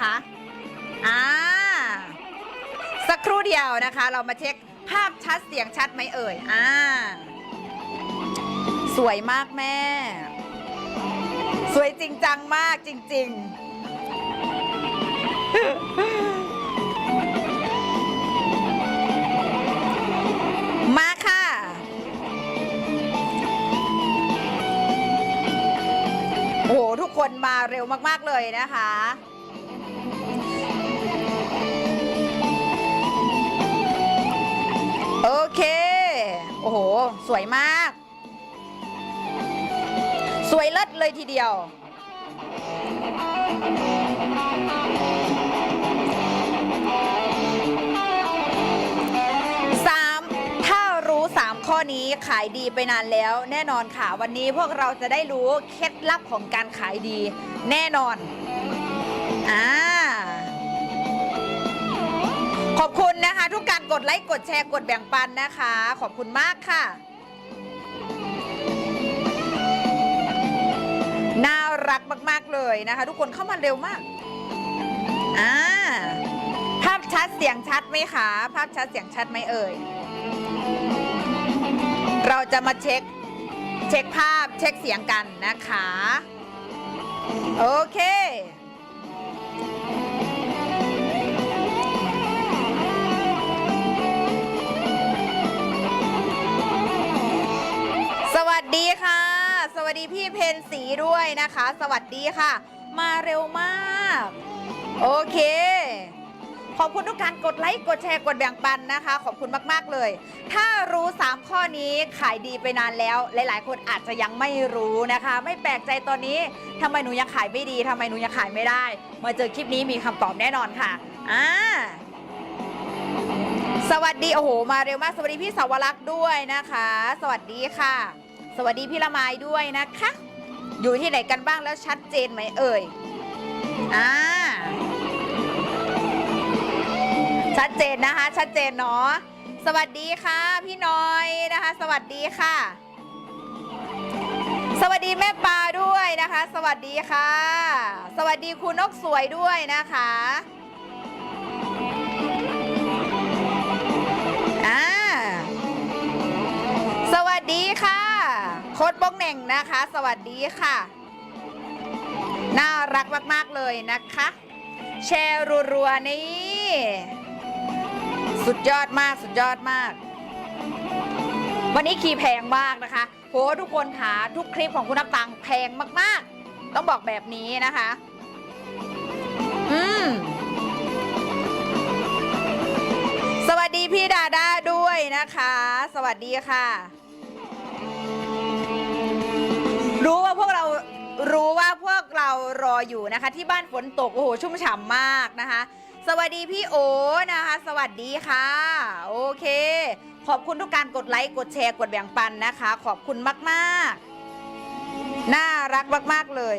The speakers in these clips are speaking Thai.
นะคะ อ่า สักครู่เดียวนะคะ เรามาเช็คภาพชัดเสียงชัดไหมเอ่ย อ่า สวยมากแม่ สวยจริงจังมากจริง ๆ มาค่ะ โอ้โห ทุกคนมาเร็วมาก ๆ เลยนะคะ เค โอ้โห สวยมาก สวยเลิศเลยทีเดียวสามถ้ารู้สามข้อนี้ขายดีไปนานแล้ว แน่นอนค่ะ วันนี้พวกเราจะได้รู้เคล็ดลับของการขายดี แน่นอน อ่า นะคะ ทุกการกดไลค์กดแชร์กดแบ่งปันนะคะ ขอบคุณมากค่ะ น่ารักมากๆเลยนะคะ ทุกคนเข้ามาเร็วมากอ่าภาพชัดเสียงชัดไหมคะ ภาพชัดเสียงชัดไหมเอ่ย เราจะมาเช็ค เช็คภาพเช็คเสียงกันนะคะ โอเค วัสดีค่ะ สวัสดีพี่เพนสีด้วยนะคะ สวัสดีค่ะ มาเร็วมาก โอเค ขอบคุณทุกการกดไลค์ กดแชร์ กดแบ่งปันนะคะ ขอบคุณมาก ๆ เลย ถ้ารู้ 3 ข้อนี้ขายดีไปนานแล้ว หลาย ๆ คนอาจจะยังไม่รู้นะคะ ไม่แปลกใจตอนนี้ทำไมหนูยังขายไม่ดีทำไมหนูยังขายไม่ได้ มาเจอคลิปนี้มีคำตอบแน่นอนค่ะอ่าสวัสดี โอ้โห มาเร็วมาก สวัสดีพี่สาวรักษ์ด้วยนะคะ สวัสดีค่ะ วัสดีพี่ละไมด้วยนะคะ อยู่ที่ไหนกันบ้างแล้วชัดเจนไหมเอ่ยอ่าชัดเจนนะคะ ชัดเจนเนาะสวัสดีค่ะ พี่น้อยนะคะ สวัสดีค่ะ สวัสดีแม่ปลาด้วยนะคะ สวัสดีค่ะ สวัสดีคุณนกสวยด้วยนะคะอ่าสวัสดีค่ะ คดบ้งเหน่งนะคะ สวัสดีค่ะ น่ารักมาก ๆ เลยนะคะ แชร์รัวๆ นี่ สุดยอดมากสุดยอดมาก วันนี้ขี่แพงมากนะคะโหทุกคนค่ะทุกคลิปของคุณนับตังค์แพงมาก ๆ ต้องบอกแบบนี้นะคะ อืมสวัสดีพี่ดาด้าด้วยนะคะ สวัสดีค่ะ รู้ว่าพวกเรารู้ว่าพวกเรารออยู่นะคะ ที่บ้านฝนตกโอ้โหชุ่มฉ่ำมากนะคะ สวัสดีพี่โอนะคะ สวัสดีค่ะ โอเค ขอบคุณทุกการกดไลค์กดแชร์กดแบ่งปันนะคะ ขอบคุณมากๆ น่ารักมาก ๆ เลย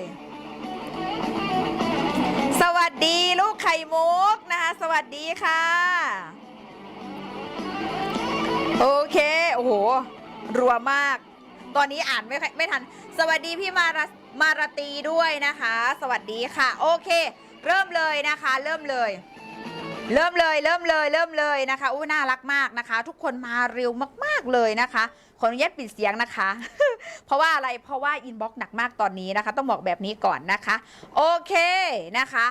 สวัสดีลูกไข่มุกนะคะ สวัสดีค่ะ โอเค โอ้โหรัวมาก ตอนนี้อ่านไม่ไม่ทัน สวัสดีพี่มารามาราตีด้วยนะคะ สวัสดีค่ะ โอเค เริ่มเลยนะคะ เริ่มเลย เริ่มเลยเริ่มเลยเริ่มเลยนะคะอู้น่ารักมากนะคะ ทุกคนมาเร็วมากๆเลยนะคะขออนุญาตปิดเสียงนะคะ เพราะว่าอะไรเพราะว่าอินบ็อกซ์หนักมากตอนนี้นะคะ ต้องบอกแบบนี้ก่อนนะคะ โอเคนะคะ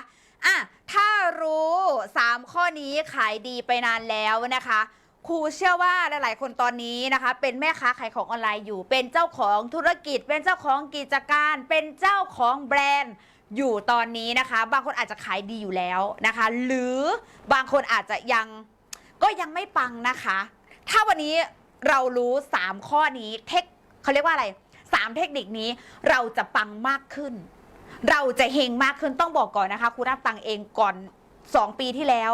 อะถ้ารู้ 3 ข้อนี้ขายดีไปนานแล้วนะคะ ครูเชื่อว่าหลาย ๆ คนตอนนี้นะคะ เป็นแม่ค้าขายของออนไลน์อยู่ เป็นเจ้าของธุรกิจ เป็นเจ้าของกิจการ เป็นเจ้าของแบรนด์อยู่ตอนนี้นะคะ บางคนอาจจะขายดีอยู่แล้วนะคะ หรือบางคนอาจจะยังก็ยังไม่ปังนะคะ ถ้าวันนี้เรารู้ 3 ข้อนี้เทคเขาเรียกว่าอะไร 3 เทคนิคนี้เราจะปังมากขึ้น เราจะเฮงมากขึ้นต้องบอกก่อนนะคะครูรับตังเองก่อน 2 ปีที่แล้ว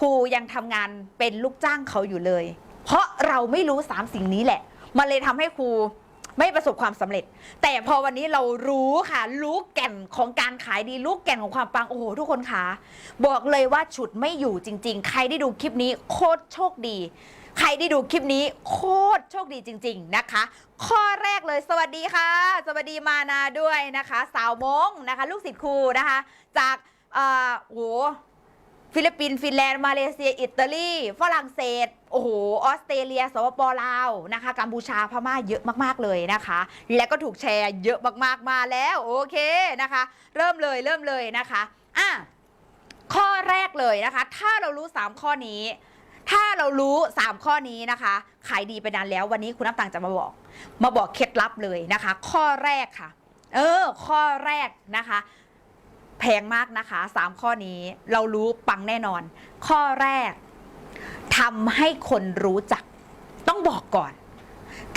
ครูยังทำงานเป็นลูกจ้างเขาอยู่เลย เพราะเราไม่รู้3สิ่งนี้แหละ มันเลยทำให้ครูไม่ประสบความสำเร็จ แต่พอวันนี้เรารู้ค่ะ รู้แก่นของการขายดี รู้แก่นของความปัง โอ้โห ทุกคนคะบอกเลยว่าฉุดไม่อยู่จริง ๆ ใครได้ดูคลิปนี้โคตรโชคดี ใครได้ดูคลิปนี้โคตรโชคดีจริง ๆนะคะ ข้อแรกเลยสวัสดีค่ะ สวัสดีมานาด้วยนะคะ สาวมงนะคะ ลูกศิษย์ครูนะคะ จากอ่อโห ฟิลิปปินส์ฟินแลนด์ มาเลเซีย อิตาลี ฝรั่งเศส โอ้โห ออสเตรเลีย สปปลาว นะคะ กัมพูชา พม่า เยอะมาก ๆ เลยนะคะ และก็ถูกแชร์เยอะมาก ๆ มาแล้ว โอเคนะคะ เริ่มเลย เริ่มเลยนะคะ อะ ข้อแรกเลยนะคะ ถ้าเรารู้ 3 ข้อนี้ ถ้าเรารู้ 3 ข้อนี้นะคะ ขายดีไปนานแล้ว วันนี้คุณน้ำตังจะมาบอก มาบอกเคล็ดลับเลยนะคะ ข้อแรกค่ะ เออ ข้อแรกนะคะ แพงมากนะคะ 3 ข้อนี้เรารู้ปังแน่นอน ข้อแรกทำให้คนรู้จัก ต้องบอกก่อน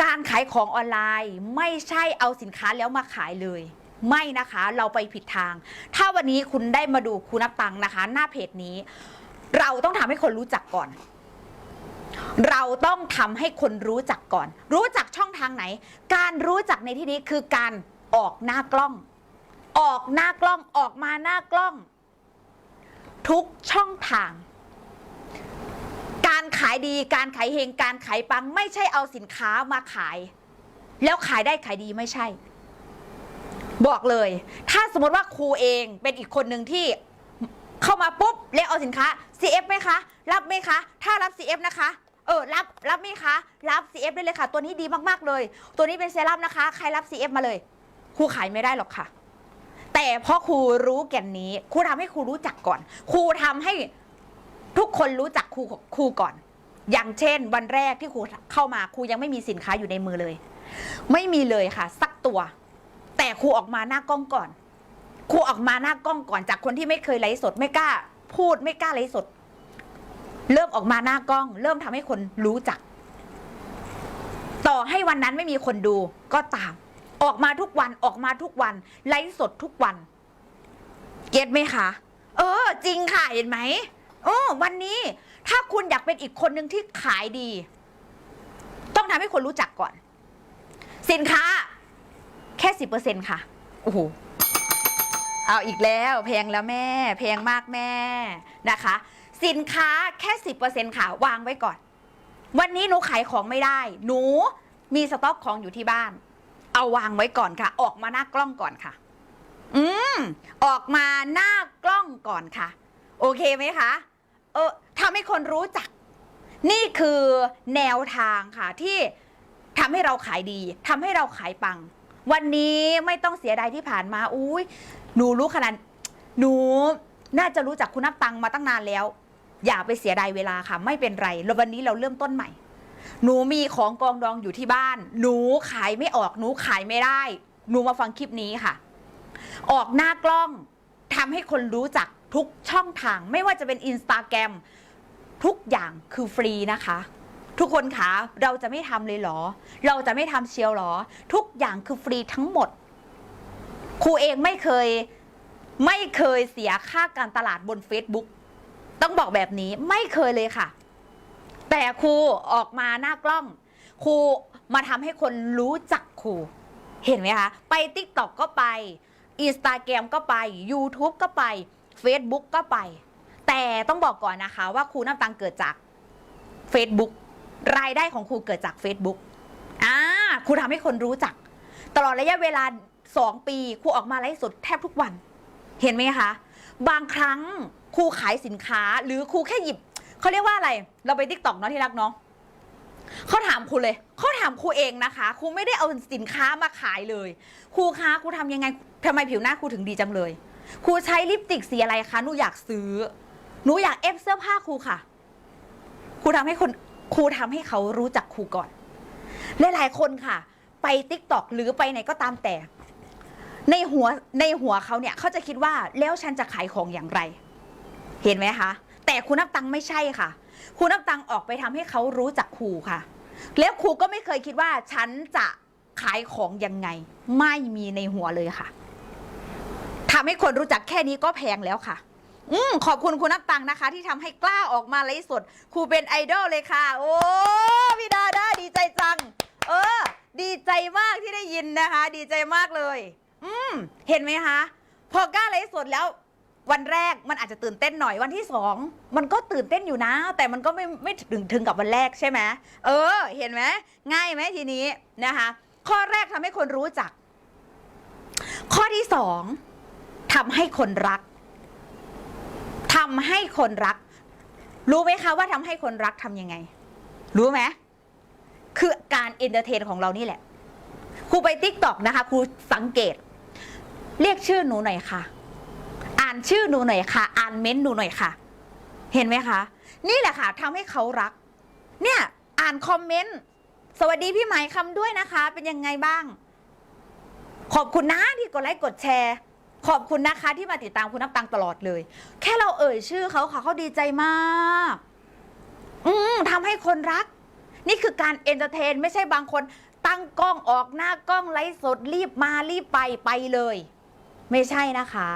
การขายของออนไลน์ไม่ใช่เอาสินค้าแล้วมาขายเลย ไม่นะคะเราไปผิดทาง ถ้าวันนี้คุณได้มาดูคุณนับตังค์นะคะ หน้าเพจนี้ เราต้องทำให้คนรู้จักก่อนเราต้องทำให้คนรู้จักก่อน รู้จักช่องทางไหน การรู้จักในที่นี้คือการออกหน้ากล้อง ออกหน้ากล้องออกมาหน้ากล้อง ทุกช่องทาง การขายดีการขายเฮงการขายปัง ไม่ใช่เอาสินค้ามาขาย แล้วขายได้ขายดีไม่ใช่ บอกเลย ถ้าสมมติว่าครูเองเป็นอีกคนหนึ่งที่เข้ามาปุ๊บแล้วเอาสินค้า CF ไหมคะ รับไหมคะ ถ้ารับ CF นะคะเออรับรับไหมคะรับ CF ได้เลยค่ะ ตัวนี้ดีมากๆเลย ตัวนี้เป็นเซรั่มนะคะ ใครรับ CF มาเลยครูขายไม่ได้หรอกค่ะ แต่เพราะครูรู้แก่นนี้ครูทำให้ครูรู้จักก่อน ครูทำให้ทุกคนรู้จักครูครูก่อน อย่างเช่น วันแรกที่ครูเข้ามาครูยังไม่มีสินค้าอยู่ในมือเลย ไม่มีเลยค่ะ สักตัว แต่ครูออกมาหน้ากล้องก่อนครูออกมาหน้ากล้องก่อนจากคนที่ไม่เคยไลฟ์สดไม่กล้า พูดไม่กล้าไลฟ์สด เริ่มออกมาหน้ากล้อง เริ่มทำให้คนรู้จัก ต่อให้วันนั้นไม่มีคนดูก็ตาม ออกมาทุกวันออกมาทุกวัน ไลฟ์สดทุกวัน เก็ตไหมคะ เออ จริงค่ะเห็นไหมโอ้วันนี้ถ้าคุณอยากเป็นอีกคนหนึ่งที่ขายดี ต้องทำให้คนรู้จักก่อน สินค้า แค่สิบเปอร์เซ็นค่ะ โอ้โหเอาอีกแล้วแพงแล้วแม่แพงมากแม่นะคะ สินค้าแค่สิบเปอร์เซ็นค่ะ วางไว้ก่อน วันนี้หนูขายของไม่ได้ หนูมีสต็อกของอยู่ที่บ้าน เอาวางไว้ก่อนค่ะ ออกมาหน้ากล้องก่อนค่ะ อืม ออกมาหน้ากล้องก่อนค่ะ โอเคไหมคะ เออทำให้คนรู้จัก นี่คือแนวทางค่ะ ที่ทำให้เราขายดีทำให้เราขายปัง วันนี้ไม่ต้องเสียดายที่ผ่านมาอุ้ยหนูรู้ขนาดหนูน่าจะรู้จักคุณนับตังมาตั้งนานแล้ว อย่าไปเสียดายเวลาค่ะ ไม่เป็นไรแล้ววันนี้เราเริ่มต้นใหม่ หนูมีของกองดองอยู่ที่บ้าน หนูขายไม่ออก หนูขายไม่ได้ หนูมาฟังคลิปนี้ค่ะ ออกหน้ากล้องทำให้คนรู้จักทุกช่องทาง ไม่ว่าจะเป็นอินสตาแกรมทุกอย่างคือฟรีนะคะ ทุกคนคะเราจะไม่ทำเลยเหรอ เราจะไม่ทำเชียวหรอ ทุกอย่างคือฟรีทั้งหมดครูเองไม่เคยไม่เคยเสียค่าการตลาดบน Facebook ต้องบอกแบบนี้ไม่เคยเลยค่ะ แต่ครูออกมาหน้ากล้อง ครูมาทำให้คนรู้จักครู เห็นไหมคะ ไป t ิ k t o k ก็ไป Instagram ก็ไป YouTube ก็ไป Facebook ก็ไป แต่ต้องบอกก่อนนะคะว่าครูน้ำตังเกิดจาก Facebook รายได้ของครูเกิดจาก Facebook อ่าครูทำให้คนรู้จัก ตลอดระยะเวลา 2 ปีครูออกมาไลฟ์สดแทบทุกวัน เห็นไหมคะ บางครั้งครูขายสินค้าหรือครูแค่หยิบ เขาเรียกว่าอะไร เราไปทิกตอกเนาะที่รักเนาะเขาถามครูเลย เขาถามครูเองนะคะ ครูไม่ได้เอาสินค้ามาขายเลย ครูคะ ครูทำยังไงทำไมผิวหน้าครูถึงดีจังเลย ครูใช้ลิปสติกสีอะไรคะ หนูอยากซื้อ หนูอยากเอฟเสื้อผ้าครูค่ะ ครูทำให้คน ครูทำให้เขารู้จักครูก่อน หลายๆคนค่ะ ไปติ๊กตอกหรือไปไหนก็ตามแต่ ในหัว ในหัวเขาเนี่ย เขาจะคิดว่า แล้วฉันจะขายของอย่างไร เห็นไหมคะ แต่ครูนับตังไม่ใช่ค่ะครูนับตังออกไปทำให้เขารู้จักครูค่ะ แล้วครูก็ไม่เคยคิดว่าฉันจะขายของยังไง ไม่มีในหัวเลยค่ะทำให้คนรู้จักแค่นี้ก็แพงแล้วค่ะอืมขอบคุณคุณนับตังนะคะ ที่ทำให้กล้าออกมาไลฟ์สดครูเป็นไอดอลเลยค่ะ โอ้พี่ดาด้าดีใจจัง เออ ดีใจมากที่ได้ยินนะคะ ดีใจมากเลย อืมเห็นไหมคะ พอกล้าไลฟ์สดแล้ว วันแรกมันอาจจะตื่นเต้นหน่อยวันที่สองมันก็ตื่นเต้นอยู่นะ แต่มันก็ไม่ไม่ถึงถึงกับวันแรกใช่ไหมเออ เห็นไหมง่ายไหมทีนี้นะคะ ข้อแรกทำให้คนรู้จัก ข้อที่สองทำให้คนรักทำให้คนรัก รู้ไหมคะว่าทำให้คนรักทำยังไง รู้ไหมคือการเอนเตอร์เทนของเรานี่แหละครูไปติ๊กตอกนะคะครูสังเกต เรียกชื่อหนูหน่อยค่ะานชื่อหนูหน่อยค่ะ อ่านเม้นต์หนูหน่อยค่ะ เห็นไหมคะ นี่แหละค่ะทำให้เขารัก เนี่ยอ่านคอมเมนต์สวัสดีพี่หมายคำด้วยนะคะ เป็นยังไงบ้าง ขอบคุณนะที่กดไลค์กดแชร์ ขอบคุณนะคะที่มาติดตามคุณนับตังตลอดเลย แค่เราเอ่ยชื่อเขาค่ะเขาดีใจมาก อืมทำให้คนรัก นี่คือการเอนเตอร์เทน ไม่ใช่บางคนตั้งกล้องออกหน้ากล้องไลฟ์สดรีบมารีบไปไปเลย ไม่ใช่นะคะ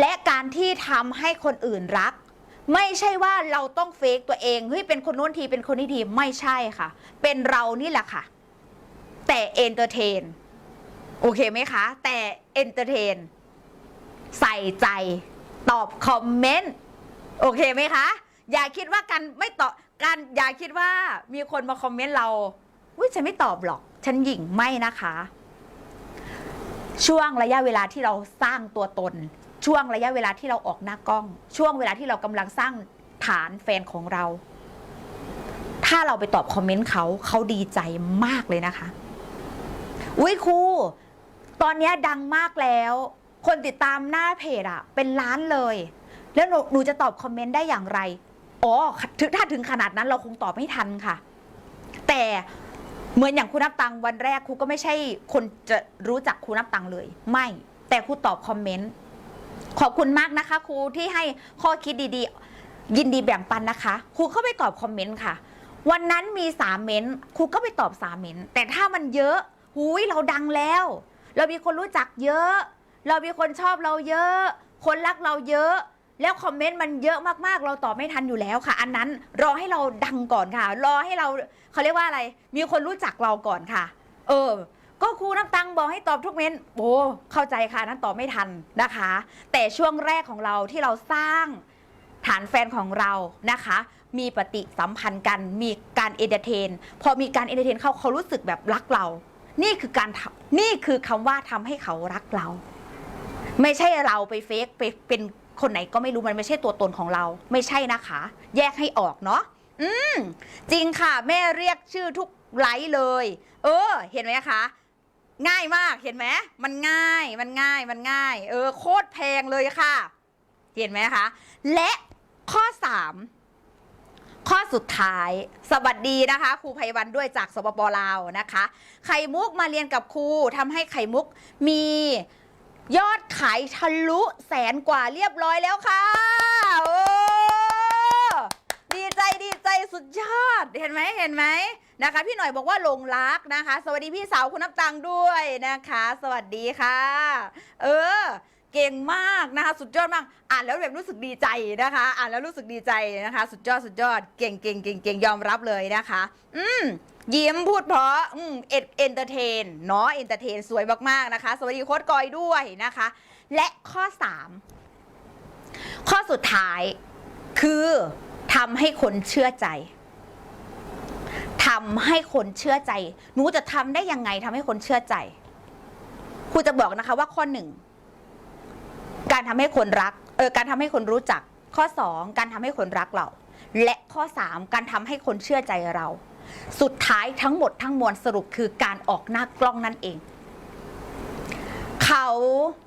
และการที่ทำให้คนอื่นรัก ไม่ใช่ว่าเราต้องเฟกตัวเองเฮ้ยเป็นคนโน้นทีเป็นคนนี้ทีไม่ใช่ค่ะ เป็นเรานี่แหละค่ะ แต่เอนเตอร์เทนโอเคไหมคะ แต่เอนเตอร์เทนใส่ใจตอบคอมเมนต์โอเคไหมคะ อย่าคิดว่าการไม่ตอบการอย่าคิดว่ามีคนมาคอมเมนต์เราอุ้ยฉันไม่ตอบหรอก ฉันหยิ่งไม่นะคะ ช่วงระยะเวลาที่เราสร้างตัวตน ช่วงระยะเวลาที่เราออกหน้ากล้อง ช่วงเวลาที่เรากำลังสร้างฐานแฟนของเรา ถ้าเราไปตอบคอมเมนต์เขาเขาดีใจมากเลยนะคะ อุ้ยครูตอนนี้ดังมากแล้ว คนติดตามหน้าเพจอะเป็นล้านเลย แล้วหนูหนูจะตอบคอมเมนต์ได้อย่างไรอ๋อถ้าถึงขนาดนั้นเราคงตอบไม่ทันค่ะ แต่เหมือนอย่างครูนับตังวันแรกครูก็ไม่ใช่คนจะรู้จักครูนับตังเลย ไม่ แต่ครูตอบคอมเมนต์ ขอบคุณมากนะคะ ครูที่ให้ข้อคิดดีๆ ยินดีแบ่งปันนะคะ ครูเข้าไปตอบคอมเมนต์ค่ะ วันนั้นมีสามเมนต์ครูก็ไปตอบสามเมนต์แต่ถ้ามันเยอะหุยเราดังแล้ว เรามีคนรู้จักเยอะ เรามีคนชอบเราเยอะ คนรักเราเยอะ แล้วคอมเมนต์มันเยอะมากๆ เราตอบไม่ทันอยู่แล้วค่ะ อันนั้นรอให้เราดังก่อนค่ะ รอให้เราเขาเรียกว่าอะไร มีคนรู้จักเราก่อนค่ะ เออ ก็ครูน้ำตังบอกให้ตอบทุกเม้นต์โอ้เข้าใจค่ะนั้นตอบไม่ทันนะคะ แต่ช่วงแรกของเราที่เราสร้างฐานแฟนของเรานะคะ มีปฏิสัมพันธ์กันมีการเอนเตอร์เทน พอมีการเอนเตอร์เทนเขาเขารู้สึกแบบรักเรา นี่คือการทำนี่คือคำว่าทำให้เขารักเรา ไม่ใช่เราไปเฟกไปเป็นคนไหนก็ไม่รู้มันไม่ใช่ตัวตนของเรา ไม่ใช่นะคะ แยกให้ออกเนาะอืมจริงค่ะ แม่เรียกชื่อทุกไลฟ์เลย เออ เห็นไหมคะ ง่ายมากเห็นไหมมันง่ายมันง่ายมันง่าย เออโคตรแพงเลยค่ะ เห็นไหมคะ และข้อสามข้อสุดท้าย สวัสดีนะคะ ครูไพวันด้วยจากสปปลาวนะคะ ไข่มุกมาเรียนกับครูทำให้ไข่มุกมียอดขายทะลุแสนกว่าเรียบร้อยแล้วค่ะ โอ้ดีใจดี ใจสุดยอด เห็นไหมเห็นไหมนะคะ พี่หน่อยบอกว่าหลงรักนะคะ สวัสดีพี่สาวคุณน้ำตังด้วยนะคะ สวัสดีค่ะ เออ เก่งมากนะคะ สุดยอดมาก อ่านแล้วแบบรู้สึกดีใจนะคะ อ่านแล้วรู้สึกดีใจนะคะ สุดยอดสุดยอด เก่งเก่งเก่งเก่งยอมรับเลยนะคะ อืมยิ้มพูดเพราะอืมเอ็นเอนเตอร์เทนเนาะเอนเตอร์เทนสวยมากๆนะคะ สวัสดีโค้ดกอยด้วยนะคะ และข้อ 3 ข้อสุดท้ายคือ ทำให้คนเชื่อใจทำให้คนเชื่อใจ หนูจะทำได้ยังไงทำให้คนเชื่อใจ ครูจะบอกนะคะว่าข้อหนึ่ง การทำให้คนรัก เออ การทำให้คนรู้จัก ข้อ2การทำให้คนรักเรา และข้อ3การทำให้คนเชื่อใจเรา สุดท้ายทั้งหมดทั้งมวลสรุปคือการออกหน้ากล้องนั่นเอง เขา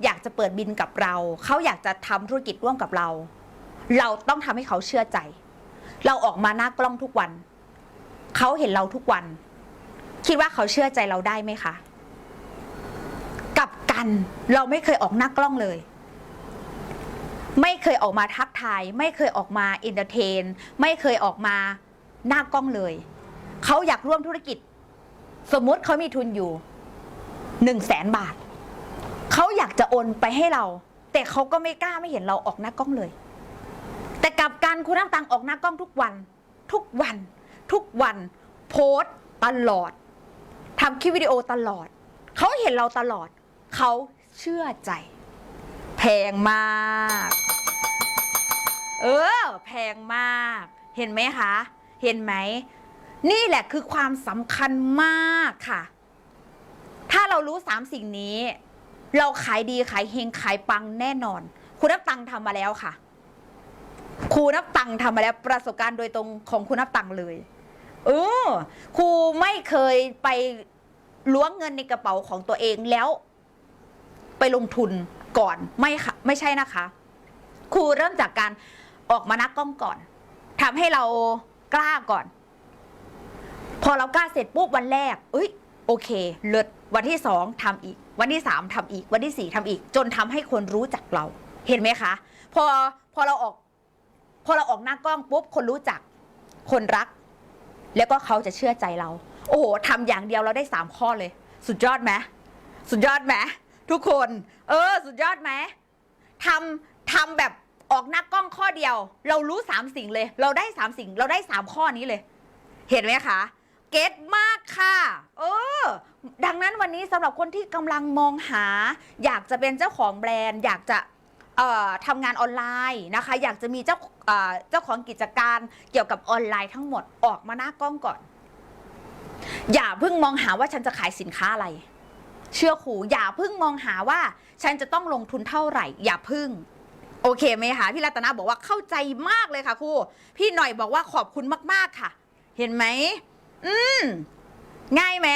อยากจะเปิดบินกับเรา เขาอยากจะทำธุรกิจร่วมกับเรา เราต้องทำให้เขาเชื่อใจ เราออกมาหน้ากล้องทุกวัน เขาเห็นเราทุกวัน คิดว่าเขาเชื่อใจเราได้ไหมคะ กลับกันเราไม่เคยออกหน้ากล้องเลย ไม่เคยออกมาทักทาย ไม่เคยออกมาเอนเตอร์เทน ไม่เคยออกมาหน้ากล้องเลย เขาอยากร่วมธุรกิจ สมมติเขามีทุนอยู่หนึ่งแสนบาท เขาอยากจะโอนไปให้เรา แต่เขาก็ไม่กล้าไม่เห็นเราออกหน้ากล้องเลย แต่กลับการคุณน้ำตังออกหน้ากล้องทุกวัน ทุกวัน ทุกวัน โพสตลอดทำคลิปวิดีโอตลอด เขาเห็นเราตลอด เขาเชื่อใจ แพงมาก เออ แพงมาก เห็นไหมคะ เห็นไหม นี่แหละคือความสำคัญมากค่ะ ถ้าเรารู้สามสิ่งนี้ เราขายดีขายเฮงขายปังแน่นอน คุณนับตังทำมาแล้วค่ะ ครูนับตังค์ทำมาแล้วประสบการณ์โดยตรงของคุณนับตังค์เลยเออครูไม่เคยไปล้วงเงินในกระเป๋าของตัวเองแล้ว ไปลงทุนก่อนไม่ค่ะไม่ใช่นะคะ ครูเริ่มจากการออกมานักกล้องก่อนทำให้เรากล้าก่อน พอเรากล้าเสร็จปุ๊บวันแรกเอ้ยโอเค เลิศวันที่สองทำอีก วันที่สามทำอีก วันที่สี่ทำอีก จนทำให้คนรู้จักเรา เห็นไหมคะ พอพอเราออก พอเราออกหน้ากล้องปุ๊บคนรู้จัก คนรัก แล้วก็เขาจะเชื่อใจเรา โอ้โหทำอย่างเดียวเราได้สามข้อเลย สุดยอดไหมสุดยอดไหมทุกคน เออ สุดยอดไหมทำทำแบบออกหน้ากล้องข้อเดียว เรารู้สามสิ่งเลย เราได้สามสิ่ง เราได้สามข้อนี้เลย เห็นไหมคะเก็ตมากค่ะ เออ ดังนั้นวันนี้สำหรับคนที่กำลังมองหา อยากจะเป็นเจ้าของแบรนด์ อยากจะ เอ่อทำงานออนไลน์นะคะ อยากจะมีเจ้าเอ่อเจ้าของกิจการเกี่ยวกับออนไลน์ทั้งหมดออกมาหน้ากล้องก่อน อย่าเพิ่งมองหาว่าฉันจะขายสินค้าอะไร เชื่อครูอย่าเพิ่งมองหาว่า ฉันจะต้องลงทุนเท่าไหร่ อย่าเพิ่ง โอเคไหมคะพี่รัตนาบอกว่าเข้าใจมากเลยค่ะครูพี่หน่อยบอกว่าขอบคุณมาก ๆค่ะ เห็นไหมอืมง่ายไหม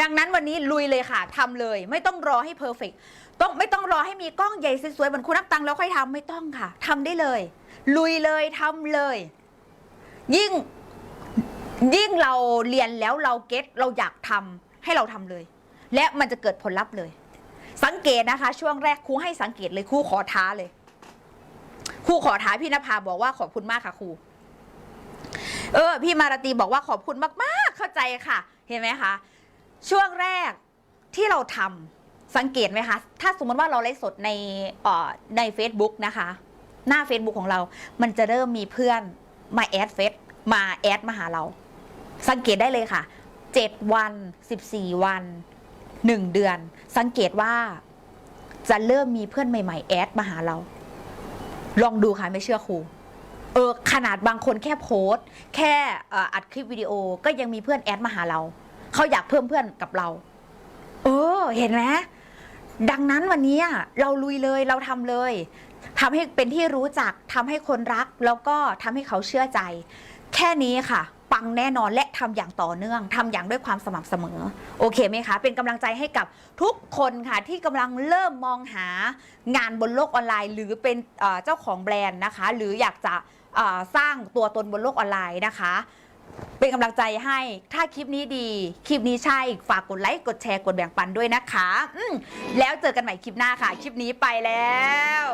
ดังนั้นวันนี้ลุยเลยค่ะทำเลย ไม่ต้องรอให้เพอร์เฟกต้องไม่ต้องรอให้มีกล้องใหญ่สวยๆเหมือนคุณนับตังค์แล้วค่อยทำไม่ต้องค่ะทำได้เลย ลุยเลยทำเลย ยิ่งยิ่งเราเรียนแล้วเราเก็ตเราอยากทำให้เราทำเลย และมันจะเกิดผลลัพธ์เลย สังเกตนะคะ ช่วงแรกครูให้สังเกตเลยครูขอท้าเลยครูขอท้าพี่นภาบอกว่าขอบคุณมากค่ะครูเออ พี่มาราตีบอกว่าขอบคุณมากๆ เข้าใจค่ะ เห็นไหมคะ ช่วงแรกที่เราทำสังเกตไหมคะ ถ้าสมมติว่าเราไลฟ์สดในใน Facebook นะคะ หน้า Facebook ของเรา มันจะเริ่มมีเพื่อนมาแอดเฟซมาแอดมาหาเรา สังเกตได้เลยค่ะ 7 วัน 14 วัน 1 เดือน สังเกตว่าจะเริ่มมีเพื่อนใหม่ๆแอดมาหาเรา ลองดูค่ะไม่เชื่อครูเออขนาดบางคนแค่โพสต์แค่อัดคลิปวิดีโอก็ยังมีเพื่อนแอดมาหาเรา เขาอยากเพิ่มเพื่อนกับเรา เออ เห็นไหมดังนั้นวันนี้เราลุยเลยเราทำเลยทำให้เป็นที่รู้จักทำให้คนรัก แล้วก็ทำให้เขาเชื่อใจ แค่นี้ค่ะ ปังแน่นอนและทำอย่างต่อเนื่องทำอย่างด้วยความสม่ำเสมอ โอเคไหมคะ เป็นกำลังใจให้กับทุกคนค่ะ ที่กำลังเริ่มมองหางานบนโลกออนไลน์ หรือเป็นเจ้าของแบรนด์นะคะ หรืออยากจะสร้างตัวตนบนโลกออนไลน์นะคะ เป็นกำลังใจให้ ถ้าคลิปนี้ดี คลิปนี้ใช่ ฝากกดไลค์ กดแชร์ กดแบ่งปันด้วยนะคะ อืมแล้วเจอกันใหม่คลิปหน้าค่ะ คลิปนี้ไปแล้ว